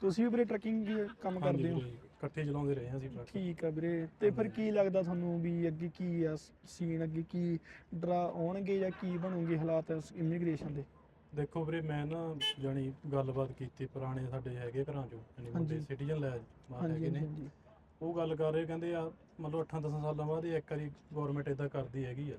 ਤੁਸੀਂ ਵੀ ਵੀਰੇ ਟਰੱਕਿੰਗ ਕੰਮ ਹਾਂਜੀ ਕਰਦੇ ਹੋ? ਵੀਰੇ, ਇਕੱਠੇ ਚਲਾਉਂਦੇ ਰਹੇ ਹਾਂ ਅਸੀਂ ਟਰੱਕ ਠੀਕ ਆ ਵੀਰੇ ਤੇ ਫਿਰ ਕੀ ਲੱਗਦਾ ਤੁਹਾਨੂੰ ਵੀ ਅੱਗੇ ਕੀ ਆ ਸੀਨ ਅੱਗੇ ਕੀ ਡਰਾ ਆਉਣਗੇ ਜਾਂ ਕੀ ਬਣੂਗੇ ਹਾਲਾਤ ਇਮੀਗ੍ਰੇਸ਼ਨ ਦੇ? ਦੇਖੋ ਵੀਰੇ ਮੈਂ ਨਾ ਜਾਣੀ ਗੱਲਬਾਤ ਕੀਤੀ ਪੁਰਾਣੇ ਸਾਡੇ ਹੈਗੇ ਘਰਾਂ ਚੋਂ ਯਾਨੀ ਮੁੰਡੇ ਹਾਂਜੀ। ਸਿਟੀਜ਼ਨ ਲੈ ਬਾਹਰ ਹੈਗੇ ਨੇ। ਹਾਂਜੀ। ਉਹ ਗੱਲ ਕਰ ਰਹੇ ਕਹਿੰਦੇ ਆ ਮਤਲਬ 8-10 ਸਾਲਾਂ ਬਾਅਦ ਇਹ ਇੱਕ ਵਾਰੀ ਗਵਰਨਮੈਂਟ ਇਦਾਂ ਕਰਦੀ ਹੈਗੀ ਆ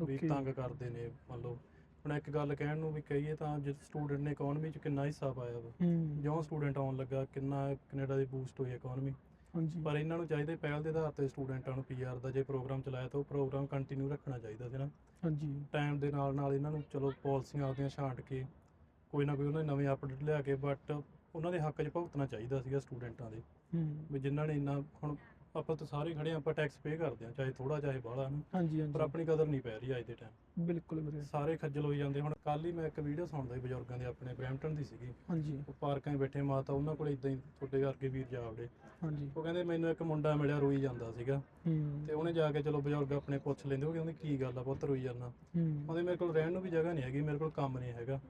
ਵੀ ਤੰਗ ਕਰਦੇ ਨੇ ਮੰਨ ਲਓ ਹੁਣ ਇੱਕ ਗੱਲ ਕਹਿਣ ਨੂੰ ਵੀ ਕਹੀਏ ਤਾਂ ਜੇ ਸਟੂਡੈਂਟ ਨੇ ਇਕਨੋਮੀ 'ਚ ਕਿੰਨਾ ਹਿੱਸਾ ਪਾਇਆ ਵਾ ਹੂੰ। ਜਿਉਂ ਸਟੂਡੈਂਟ ਆਉਣ ਲੱਗਾ ਕਿੰਨਾ ਕੈਨੇਡਾ ਦੀ ਬੂਸਟ ਹੋਈ ਇਕਨੋਮੀ ਹਾਂਜੀ। ਪਰ ਇਹਨਾਂ ਨੂੰ ਚਾਹੀਦਾ ਪਹਿਲ ਦੇ ਆਧਾਰ ਤੇ ਸਟੂਡੈਂਟਾਂ ਨੂੰ ਪੀਆਰ ਦਾ ਜੇ ਪ੍ਰੋਗਰਾਮ ਚਲਾਇਆ ਤਾਂ ਉਹ ਪ੍ਰੋਗਰਾਮ ਕੰਟੀਨਿਊ ਰੱਖਣਾ ਚਾਹੀਦਾ ਸੀ ਨਾ। ਹਾਂਜੀ। ਟਾਈਮ ਦੇ ਨਾਲ ਨਾਲ ਇਹਨਾਂ ਨੂੰ ਚਲੋ ਪਾਲਿਸੀਆਂ ਆਪਦੀਆਂ ਛਾਂਟ ਕੇ ਕੋਈ ਨਾ ਕੋਈ ਉਹਨਾਂ ਦੇ ਨਵੇਂ ਅਪਡੇਟ ਲਿਆ ਕੇ ਬਟ ਉਹਨਾਂ ਦੇ ਹੱਕ 'ਚ ਭੁਗਤਣਾ ਚਾਹੀਦਾ ਸੀਗਾ ਸਟੂਡੈਂਟਾਂ ਦੇ। ਹੂੰ। ਵੀ ਜਿਨ੍ਹਾਂ ਨੇ ਇੰਨਾ ਹੁਣ ਆਪਾਂ ਤਾਂ ਸਾਰੇ ਖੜੇ ਆਪਾਂ ਟੈਕਸ ਪੇ ਕਰਦੇ ਹਾਂ ਚਾਹੇ ਥੋੜਾ ਚਾਹੇ ਬਾਹਲਾ ਨਾ। ਹਾਂਜੀ ਪਰ ਹਾਂਜੀ ਆਪਣੀ ਕਦਰ ਨਹੀਂ ਪੈ ਰਹੀ ਅੱਜ ਦੇ ਟਾਈਮ ਬਿਲਕੁਲ ਵੀਰੇ। ਸਾਰੇ ਖੱਜਲ ਹੋਈ ਜਾਂਦੇ। ਹੁਣ ਕੱਲ ਹੀ ਮੈਂ ਇੱਕ ਵੀਡੀਓ ਸੁਣਦਾ ਸੀ ਬਜ਼ੁਰਗਾਂ ਦੇ ਆਪਣੇ ਬ੍ਰੈਂਪਟਨ ਦੀ ਸੀਗੀ। ਹਾਂਜੀ। ਉਹ ਪਾਰਕਾਂ 'ਚ ਬੈਠੇ ਮਾਤਾ ਉਹਨਾਂ ਕੋਲ ਇਦਾਂ ਹੀ ਤੁਹਾਡੇ ਵਰਗੇ ਵੀਰ ਜਾਵੜੇ। ਹਾਂਜੀ। ਉਹ ਕਹਿੰਦੇ ਮੈਨੂੰ ਇੱਕ ਮੁੰਡਾ ਮਿਲਿਆ ਰੋਈ ਜਾਂਦਾ ਸੀਗਾ। ਹੂੰ। ਤੇ ਉਹਨੇ ਜਾ ਕੇ ਚਲੋ ਬਜ਼ੁਰਗ ਆਪਣੇ ਪੁੱਛ ਲੈਂਦੇ ਉਹ ਕਹਿੰਦੇ ਕੀ ਗੱਲ ਆ ਪੁੱਤ ਰੋਈ ਜਾਂਦਾ। ਹੂੰ। ਉਹਦੇ ਮੇਰੇ ਕੋਲ ਰਹਿਣ ਨੂੰ ਵੀ ਜਗ੍ਹਾ ਨਹੀਂ ਹੈਗੀ ਮੇਰੇ ਕੋਲ ਕੰਮ ਨਹੀਂ ਹੈਗਾ।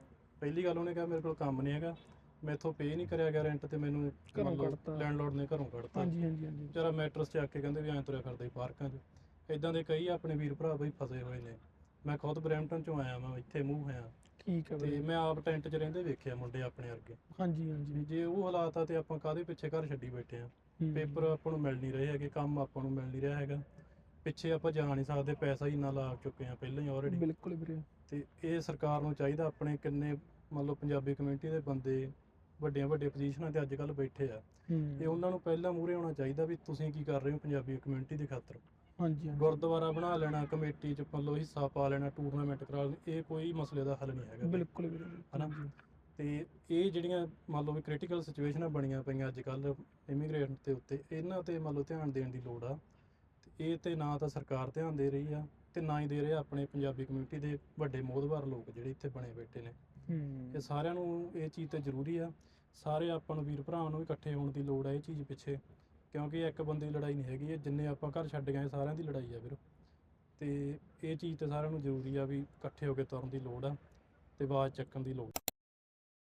ਪਹਿਲੀ ਗੱਲ ਉਹਨੇ ਕਿਹਾ ਮੇਰੇ ਕੋਲ ਕੰਮ ਨਹੀਂ ਹੈਗਾ। ਮੈਥੋਂ ਪੇ ਨਹੀਂ ਕਰਿਆ ਗਿਆ ਰੈਂਟ ਤੇ ਮੈਨੂੰ ਘਰੋਂ ਕੱਢਤਾ। ਲੈਂਡਲੋਰਡ ਨੇ ਘਰੋਂ ਕੱਢਤਾ। ਹਾਂਜੀ ਹਾਂਜੀ ਹਾਂਜੀ। ਵਿਚਾਰਾ ਮੈਟਰਸ ਚੱਕ ਕੇ ਕਹਿੰਦੇ ਵੀ ਐਂ ਤੁਰਿਆ ਫਿਰਦਾ ਸੀ ਪਾਰਕਾਂ 'ਚ। ਇਦਾਂ ਦੇ ਕਈ ਆਪਣੇ ਵੀਰ ਭਰਾ ਬਈ ਫਸੇ ਹੋਏ ਨੇ। ਮੈਂ ਖੁਦ ਬਰੈਂਪਟਨ 'ਚੋਂ ਆਇਆ ਮੈਂ ਇੱਥੇ ਮੂਵ ਹੋਇਆ। ਠੀਕ ਆ ਤੇ ਵੀਰੇ ਮੈਂ ਆਪ ਟੈਂਟ 'ਚ ਰਹਿੰਦੇ ਵੇਖਿਆ ਮੁੰਡੇ ਆਪਣੇ ਵਰਗੇ। ਹਾਂਜੀ ਵੀ ਹਾਂਜੀ ਜੇ ਉਹ ਹਾਲਾਤ ਆ ਤੇ ਆਪਾਂ ਕਾਦੇ ਪਿੱਛੇ ਘਰ ਛੱਡੀ ਬੈਠੇ ਆ? ਹੂੰ। ਪੇਪਰ ਆਪਾਂ ਨੂੰ ਮਿਲ ਨਹੀਂ ਰਹੇ ਹੈਗੇ ਕੰਮ ਆਪਾਂ ਨੂੰ ਮਿਲ ਨਹੀਂ ਰਿਹਾ ਹੈਗਾ। ਪਿੱਛੇ ਆਪਾਂ ਜਾ ਨਹੀਂ ਸਕਦੇ ਪੈਸਾ ਹੀ ਇੰਨਾ ਲਾ ਚੁੱਕੇ ਆ ਪਹਿਲਾਂ ਹੀ ਆਲਰੇਡੀ ਬਿਲਕੁਲ ਵੀਰੇ। ਤੇ ਇਹ ਸਰਕਾਰ ਨੂੰ ਚਾਹੀਦਾ ਆਪਣੇ ਕਿੰਨੇ ਮੰਨ ਲਓ ਪੰਜਾਬੀ ਕਮਿਊਨਿਟੀ ਦੇ ਬੰਦੇ ਵੱਡੀਆਂ ਵੱਡੀਆਂ ਪੋਜੀਸ਼ਨਾਂ ਤੇ ਅੱਜ ਕੱਲ ਬੈਠੇ ਆ। ਇਹ ਉਹਨਾਂ ਨੂੰ ਪਹਿਲਾਂ ਮੂਹਰੇ ਆਉਣਾ ਚਾਹੀਦਾ ਵੀ ਤੁਸੀਂ ਕੀ ਕਰ ਰਹੇ ਹੋ ਪੰਜਾਬੀ ਕਮਿਊਨਿਟੀ ਦੇ ਖਾਤਰ। ਹਾਂਜੀ ਗੁਰਦੁਆਰਾ ਬਣਾ ਲੈਣਾ ਕਮੇਟੀ ਚ ਲਓ ਹਿੱਸਾ ਪਾ ਲੈਣਾ ਟੂਰਨਾਮੈਂਟ ਕਰਾ ਲੈਣਾ ਇਹ ਕੋਈ ਮਸਲੇ ਦਾ ਹੱਲ ਨਹੀਂ ਹੈਗਾ। ਬਿਲਕੁਲ ਹਨਾ? ਤੇ ਇਹ ਜਿਹੜੀਆਂ ਮੰਨ ਲਓ ਵੀ ਕ੍ਰਿਟੀਕਲ ਸਿਚੁਏਸ਼ਨਾਂ ਬਣੀਆਂ ਪਈਆਂ ਅੱਜ ਕੱਲ ਇਮੀਗ੍ਰੇਸ਼ਨ ਦੇ ਉੱਤੇ ਇਹਨਾਂ ਤੇ ਮੰਨ ਲਓ ਧਿਆਨ ਦੇਣ ਦੀ ਲੋੜ ਆ। ਤੇ ਇਹ ਤੇ ਨਾ ਤਾਂ ਸਰਕਾਰ ਧਿਆਨ ਦੇ ਰਹੀ ਆ ਤੇ ਨਾ ਹੀ ਦੇ ਰਹੇ ਆਪਣੇ ਪੰਜਾਬੀ ਕਮਿਊਨਿਟੀ ਦੇ ਵੱਡੇ ਮੋਹਦਵਾਰ ਲੋਕ ਜਿਹੜੇ ਇੱਥੇ ਬਣੇ ਬੈਠੇ ਨੇ। ਹੂੰ। ਇਹ ਸਾਰਿਆਂ ਨੂੰ ਇਹ ਚੀਜ਼ ਤੇ ਜ਼ਰੂਰੀ ਆ। ਸਾਰੇ ਆਪਾਂ ਨੂੰ ਵੀਰ ਭਰਾਵਾਂ ਨੂੰ ਇਕੱਠੇ ਹੋਣ ਦੀ ਲੋੜ ਆ ਇਹ ਚੀਜ਼ ਪਿੱਛੇ ਕਿਉਂਕਿ ਇੱਕ ਬੰਦੇ ਦੀ ਲੜਾਈ ਨਹੀਂ ਹੈਗੀ ਇਹ ਜਿੰਨੇ ਆਪਾਂ ਘਰ ਛੱਡ ਗਏ ਸਾਰਿਆਂ ਦੀ ਲੜਾਈ ਆ ਵੀਰ। ਤੇ ਇਹ ਚੀਜ਼ ਤੇ ਸਾਰਿਆਂ ਨੂੰ ਜ਼ਰੂਰੀ ਆ ਵੀ ਇਕੱਠੇ ਹੋ ਕੇ ਤੁਰਨ ਦੀ ਲੋੜ ਆ ਤੇ ਆਵਾਜ਼ ਚੱਕਣ ਦੀ ਲੋੜ